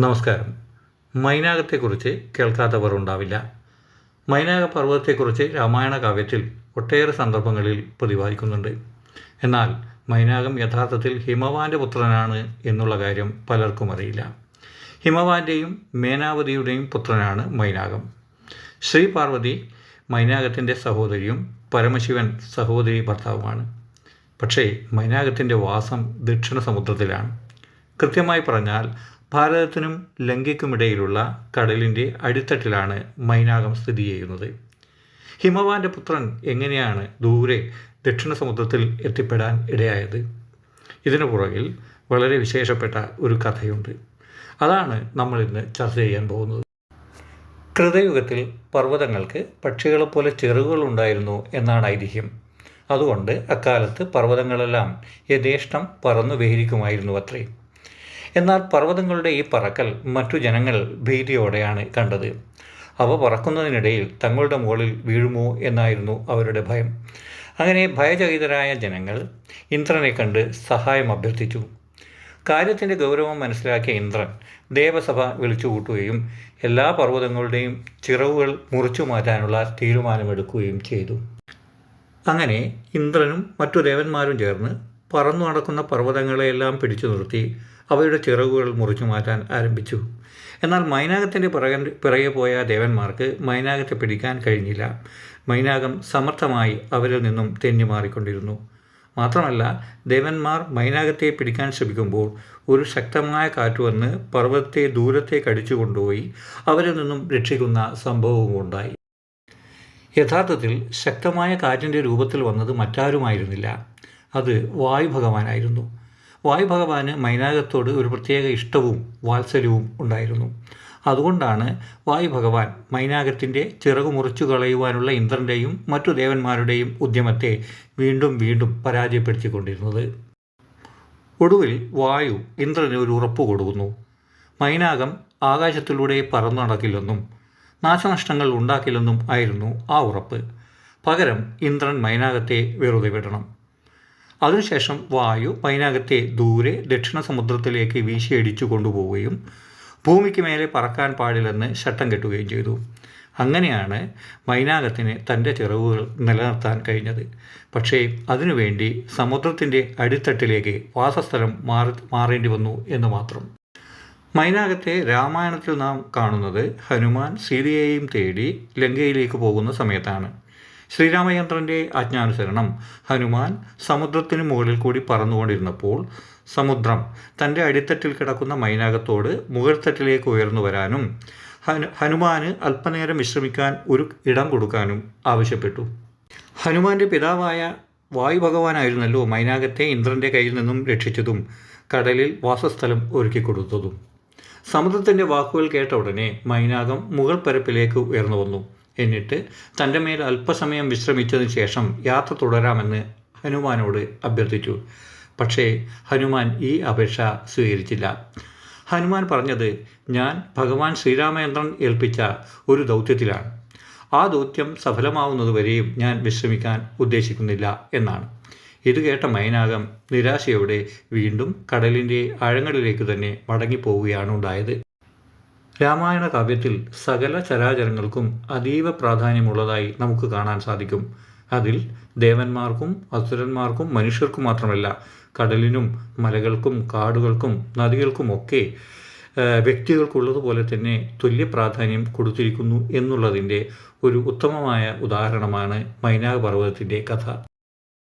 നമസ്കാരം. മൈനാകത്തെക്കുറിച്ച് കേൾക്കാത്തവർ ഉണ്ടാവില്ല. മൈനാക പർവതത്തെക്കുറിച്ച് രാമായണ കാവ്യത്തിൽ ഒട്ടേറെ സന്ദർഭങ്ങളിൽ പ്രതിപാദിക്കുന്നുണ്ട്. എന്നാൽ മൈനാകം യഥാർത്ഥത്തിൽ ഹിമവാന്റെ പുത്രനാണ് എന്നുള്ള കാര്യം പലർക്കും അറിയില്ല. ഹിമവാന്റെയും മേനാവതിയുടെയും പുത്രനാണ് മൈനാകം. ശ്രീ പാർവതി മൈനാകത്തിന്റെ സഹോദരിയും പരമശിവൻ സഹോദരി ഭർത്താവുമാണ്. പക്ഷേ മൈനാകത്തിന്റെ വാസം ദക്ഷിണ സമുദ്രത്തിലാണ് കൃത്യമായി പറഞ്ഞാൽ ഭാരതത്തിനും ലങ്കയ്ക്കുമിടയിലുള്ള കടലിന്റെ അടിത്തട്ടിലാണ് മൈനാകം സ്ഥിതി ചെയ്യുന്നത്. ഹിമവാന്റെ പുത്രൻ എങ്ങനെയാണ് ദൂരെ ദക്ഷിണ സമുദ്രത്തിൽ എത്തിപ്പെടാൻ ഇടയായത്? ഇതിനു പുറകിൽ വളരെ വിശേഷപ്പെട്ട ഒരു കഥയുണ്ട്. അതാണ് നമ്മൾ ഇന്ന് ചർച്ച ചെയ്യാൻ പോകുന്നത്. കൃതയുഗത്തിൽ പർവതങ്ങൾക്ക് പക്ഷികളെപ്പോലെ ചിറകുകളുണ്ടായിരുന്നു എന്നാണ് ഐതിഹ്യം. അതുകൊണ്ട് അക്കാലത്ത് പർവതങ്ങളെല്ലാം യഥേഷ്ടം പറന്നു വിഹരിക്കുമായിരുന്നു അത്രേ എന്നാൽ പർവതങ്ങളുടെ ഈ പറക്കൽ മറ്റു ജനങ്ങൾ ഭീതിയോടെയാണ് കണ്ടത്. അവ പറക്കുന്നതിനിടയിൽ തങ്ങളുടെ മുകളിൽ വീഴുമോ എന്നായിരുന്നു അവരുടെ ഭയം. അങ്ങനെ ഭയചകിതരായ ജനങ്ങൾ ഇന്ദ്രനെ കണ്ട് സഹായം അഭ്യർത്ഥിച്ചു. കാര്യത്തിന്റെ ഗൗരവം മനസ്സിലാക്കിയ ഇന്ദ്രൻ ദേവസഭ വിളിച്ചുകൂട്ടുകയും എല്ലാ പർവതങ്ങളുടെയും ചിറവുകൾ മുറിച്ചു മാറ്റാനുള്ള തീരുമാനമെടുക്കുകയും ചെയ്തു. അങ്ങനെ ഇന്ദ്രനും മറ്റു ദേവന്മാരും ചേർന്ന് പറന്നു നടക്കുന്ന പർവതങ്ങളെയെല്ലാം പിടിച്ചു നിർത്തി അവയുടെ ചിറകുകൾ മുറിച്ചു മാറ്റാൻ ആരംഭിച്ചു. എന്നാൽ മൈനാകത്തിന്റെ പിറകൻ പിറകെ പോയ ദേവന്മാർക്ക് മൈനാകത്തെ പിടിക്കാൻ കഴിഞ്ഞില്ല. മൈനാകം സമർത്ഥമായി അവരിൽ നിന്നും തെന്നി മാറിക്കൊണ്ടിരുന്നു. മാത്രമല്ല ദേവന്മാർ മൈനാകത്തെ പിടിക്കാൻ ശ്രമിക്കുമ്പോൾ ഒരു ശക്തമായ കാറ്റ് വന്ന് പർവതത്തെ ദൂരത്തേക്ക് അടിച്ചു കൊണ്ടുപോയി അവരിൽ നിന്നും രക്ഷിക്കുന്ന സംഭവവും ഉണ്ടായി. യഥാർത്ഥത്തിൽ ശക്തമായ കാറ്റിന്റെ രൂപത്തിൽ വന്നത് മറ്റാരുമായിരുന്നില്ല. അത് വായു ഭഗവാനായിരുന്നു വായു ഭഗവാന് മൈനാകത്തോട് ഒരു പ്രത്യേക ഇഷ്ടവും വാത്സല്യവും ഉണ്ടായിരുന്നു. അതുകൊണ്ടാണ് വായു ഭഗവാൻ മൈനാകത്തിന്റെ ചിറകു മുറിച്ചു കളയുവാനുള്ള ഇന്ദ്രന്റെയും മറ്റു ദേവന്മാരുടെയും ഉദ്യമത്തെ വീണ്ടും വീണ്ടും പരാജയപ്പെടുത്തിക്കൊണ്ടിരുന്നത്. ഒടുവിൽ വായു ഇന്ദ്രന് ഒരു ഉറപ്പ് കൊടുക്കുന്നു. മൈനാകം ആകാശത്തിലൂടെ പറന്നു നടക്കില്ലെന്നും നാശനഷ്ടങ്ങൾ ഉണ്ടാക്കില്ലെന്നും ആയിരുന്നു ആ ഉറപ്പ്. പകരം ഇന്ദ്രൻ മൈനാകത്തെ വെറുതെ വിടണം. അതിനുശേഷം വായു മൈനാകത്തെ ദൂരെ ദക്ഷിണ സമുദ്രത്തിലേക്ക് വീശിയടിച്ചു കൊണ്ടുപോവുകയും ഭൂമിക്ക് മേലെ പറക്കാൻ പാടില്ലെന്ന് ശട്ടം കെട്ടുകയും ചെയ്തു. അങ്ങനെയാണ് മൈനാകത്തിന് തന്റെ ചിറവുകൾ നിലനിർത്താൻ കഴിഞ്ഞത്. പക്ഷേ അതിനുവേണ്ടി സമുദ്രത്തിന്റെ അടിത്തട്ടിലേക്ക് വാസസ്ഥലം മാറി മാറേണ്ടി വന്നു എന്ന് മാത്രം. മൈനാകത്തെ രാമായണത്തിൽ നാം കാണുന്നത് ഹനുമാൻ സീതയെയും തേടി ലങ്കയിലേക്ക് പോകുന്ന സമയത്താണ്. ശ്രീരാമചന്ദ്രന്റെ ആജ്ഞാനുസരണം. ഹനുമാൻ സമുദ്രത്തിന് മുകളിൽ കൂടി പറന്നുകൊണ്ടിരുന്നപ്പോൾ സമുദ്രം തന്റെ അടിത്തട്ടിൽ കിടക്കുന്ന മൈനാകത്തോട് മുകൾത്തട്ടിലേക്ക് ഉയർന്നു വരാനും ഹനു ഹനുമാന് അല്പനേരം വിശ്രമിക്കാൻ ഒരു ഇടം കൊടുക്കാനും ആവശ്യപ്പെട്ടു. ഹനുമാന്റെ പിതാവായ വായു ഭഗവാനായിരുന്നല്ലോ മൈനാകത്തെ ഇന്ദ്രന്റെ കയ്യിൽ നിന്നും രക്ഷിച്ചതും കടലിൽ വാസസ്ഥലം ഒരുക്കിക്കൊടുത്തതും സമുദ്രത്തിന്റെ വാക്കുകൾ കേട്ട ഉടനെ മൈനാകം മുകൾ പരപ്പിലേക്ക് ഉയർന്നു വന്നു. എന്നിട്ട് തന്റെ മേൽ അല്പസമയം വിശ്രമിച്ചതിന് ശേഷം യാത്ര തുടരാമെന്ന് ഹനുമാനോട് അഭ്യർത്ഥിച്ചു. പക്ഷേ ഹനുമാൻ ഈ അപേക്ഷ സ്വീകരിച്ചില്ല. ഹനുമാൻ പറഞ്ഞത് ഞാൻ ഭഗവാൻ ശ്രീരാമചന്ദ്രൻ ഏൽപ്പിച്ച ഒരു ദൗത്യത്തിലാണ്. ആ ദൗത്യം സഫലമാവുന്നതുവരെയും ഞാൻ വിശ്രമിക്കാൻ ഉദ്ദേശിക്കുന്നില്ല എന്നാണ്. ഇത് കേട്ട മൈനാകം നിരാശയോടെ വീണ്ടും കടലിന്റെ ആഴങ്ങളിലേക്ക് തന്നെ മടങ്ങിപ്പോവുകയാണ് ഉണ്ടായത്. രാമായണ കാവ്യത്തിൽ സകല ചരാചരങ്ങൾക്കും അതീവ പ്രാധാന്യമുള്ളതായി നമുക്ക് കാണാൻ സാധിക്കും. അതിൽ ദേവന്മാർക്കും അസുരന്മാർക്കും മനുഷ്യർക്കും മാത്രമല്ല കടലിനും മലകൾക്കും കാടുകൾക്കും നദികൾക്കുമൊക്കെ വ്യക്തികൾക്കുള്ളതുപോലെ തന്നെ തുല്യ പ്രാധാന്യം കൊടുത്തിരിക്കുന്നു എന്നുള്ളതിന്റെ ഒരു ഉത്തമമായ ഉദാഹരണമാണ് മൈനാക പർവതത്തിന്റെ കഥ.